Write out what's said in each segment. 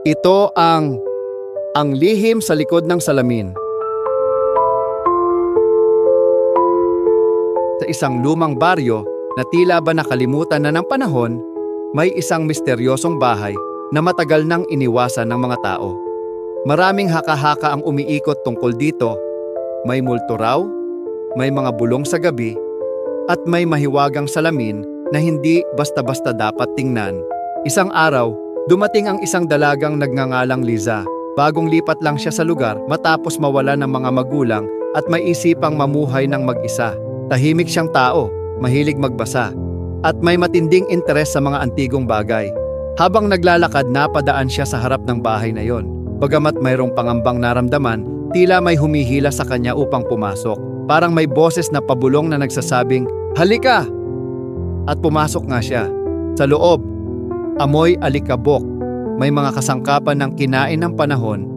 Ito ang ang lihim sa likod ng salamin. Sa isang lumang baryo na tila ba nakalimutan na ng panahon, may isang misteryosong bahay na matagal nang iniwasan ng mga tao. Maraming haka-haka ang umiikot tungkol dito. May multo raw, may mga bulong sa gabi, at may mahiwagang salamin na hindi basta-basta dapat tingnan. Isang araw, dumating ang isang dalagang nagngangalang Liza. Bagong lipat lang siya sa lugar matapos mawala ng mga magulang at may isipang mamuhay ng mag-isa. Tahimik siyang tao, mahilig magbasa, at may matinding interes sa mga antigong bagay. Habang naglalakad napadaan siya sa harap ng bahay na yon. Bagamat mayroong pangambang naramdaman, tila may humihila sa kanya upang pumasok. Parang may boses na pabulong na nagsasabing, Halika! At pumasok nga siya. Sa loob, amoy alikabok, may mga kasangkapan ng kinain ng panahon,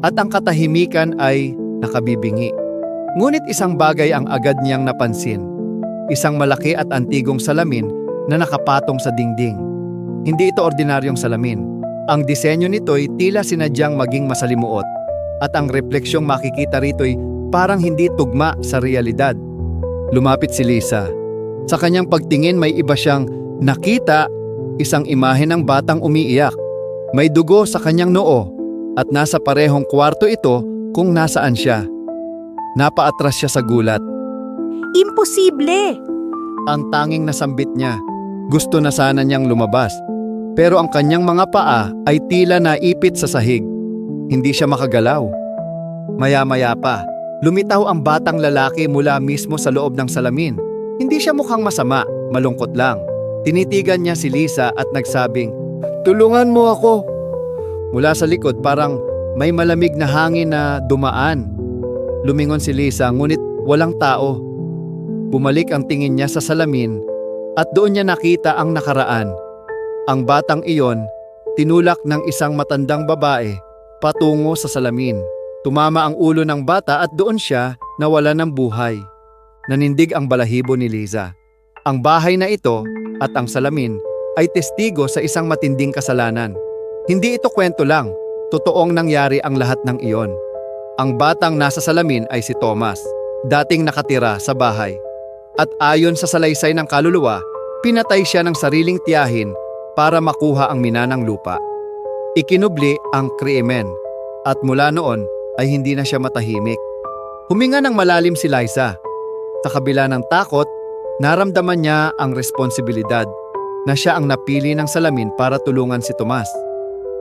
at ang katahimikan ay nakabibingi. Ngunit isang bagay ang agad niyang napansin. Isang malaki at antigong salamin na nakapatong sa dingding. Hindi ito ordinaryong salamin. Ang disenyo nito'y tila sinadyang maging masalimuot at ang refleksyong makikita rito'y parang hindi tugma sa realidad. Lumapit si Lisa. Sa kanyang pagtingin may iba siyang nakita isang imahe ng batang umiiyak. May dugo sa kanyang noo at nasa parehong kwarto ito kung nasaan siya. Napaatras siya sa gulat. Imposible! Ang tanging nasambit niya. Gusto na sana niyang lumabas. Pero ang kanyang mga paa ay tila naipit sa sahig. Hindi siya makagalaw. Maya-maya pa, lumitaw ang batang lalaki mula mismo sa loob ng salamin. Hindi siya mukhang masama, malungkot lang. Tinitigan niya si Lisa at nagsabing, Tulungan mo ako! Mula sa likod parang may malamig na hangin na dumaan. Lumingon si Lisa ngunit walang tao. Bumalik ang tingin niya sa salamin at doon niya nakita ang nakaraan. Ang batang iyon, tinulak ng isang matandang babae patungo sa salamin. Tumama ang ulo ng bata at doon siya nawala ng buhay. Nanindig ang balahibo ni Liza. Ang bahay na ito at ang salamin ay testigo sa isang matinding kasalanan. Hindi ito kwento lang, totoong nangyari ang lahat ng iyon. Ang batang nasa salamin ay si Thomas, dating nakatira sa bahay. At ayon sa salaysay ng kaluluwa, pinatay siya ng sariling tiyahin para makuha ang minanang lupa. Ikinubli ang krimen at mula noon ay hindi na siya matahimik. Huminga ng malalim si Liza. Sa kabila ng takot, naramdaman niya ang responsibilidad na siya ang napili ng salamin para tulungan si Tomas.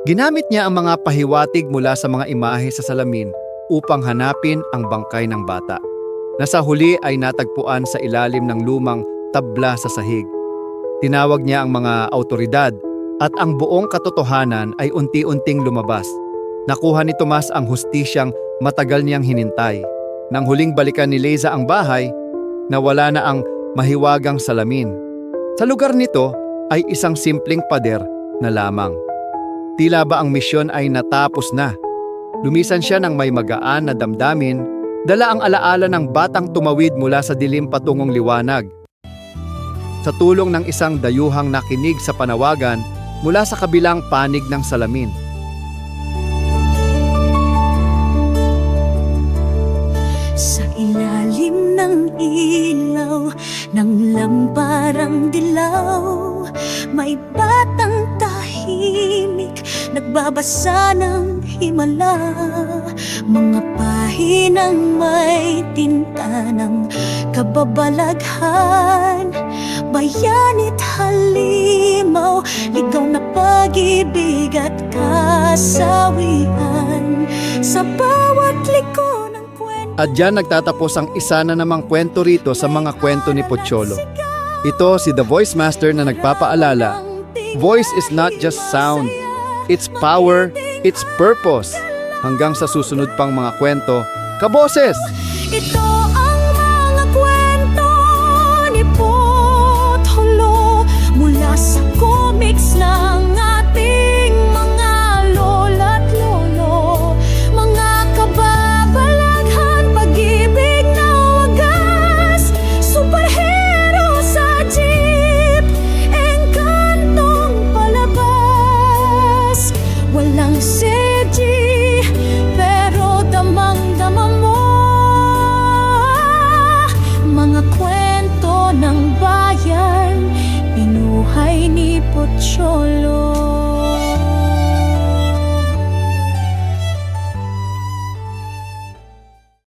Ginamit niya ang mga pahiwatig mula sa mga imahe sa salamin upang hanapin ang bangkay ng bata. Nasa huli ay natagpuan sa ilalim ng lumang tabla sa sahig. Tinawag niya ang mga autoridad at ang buong katotohanan ay unti-unting lumabas. Nakuha ni Tomas ang hustisyang matagal niyang hinintay. Nang huling balikan ni Liza ang bahay, nawala na ang mahiwagang salamin. Sa lugar nito ay isang simpleng pader na lamang. Tila ba ang misyon ay natapos na? Lumisan siya ng may magaan na damdamin, dala ang alaala ng batang tumawid mula sa dilim patungong liwanag. Sa tulong ng isang dayuhang nakinig sa panawagan mula sa kabilang panig ng salamin. Ilalim ng ilaw ng lamparang dilaw. May batang tahimik nagbabasa ng himala. Mga pahinang may tinta ng kababalaghan Bayanit halimaw, ligaw na pag-ibig at kasawian. Sa bawat liko ng kwento At diyan nagtatapos ang isa na namang kwento rito sa mga kwento ni Pocholo. Ito si The Voice Master na nagpapaalala, Voice is not just sound, it's power, its purpose. Hanggang sa susunod pang mga kwento, kaboses! Ito ang kwento